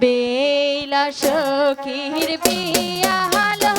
বেলা সখীর বিয়া হলো।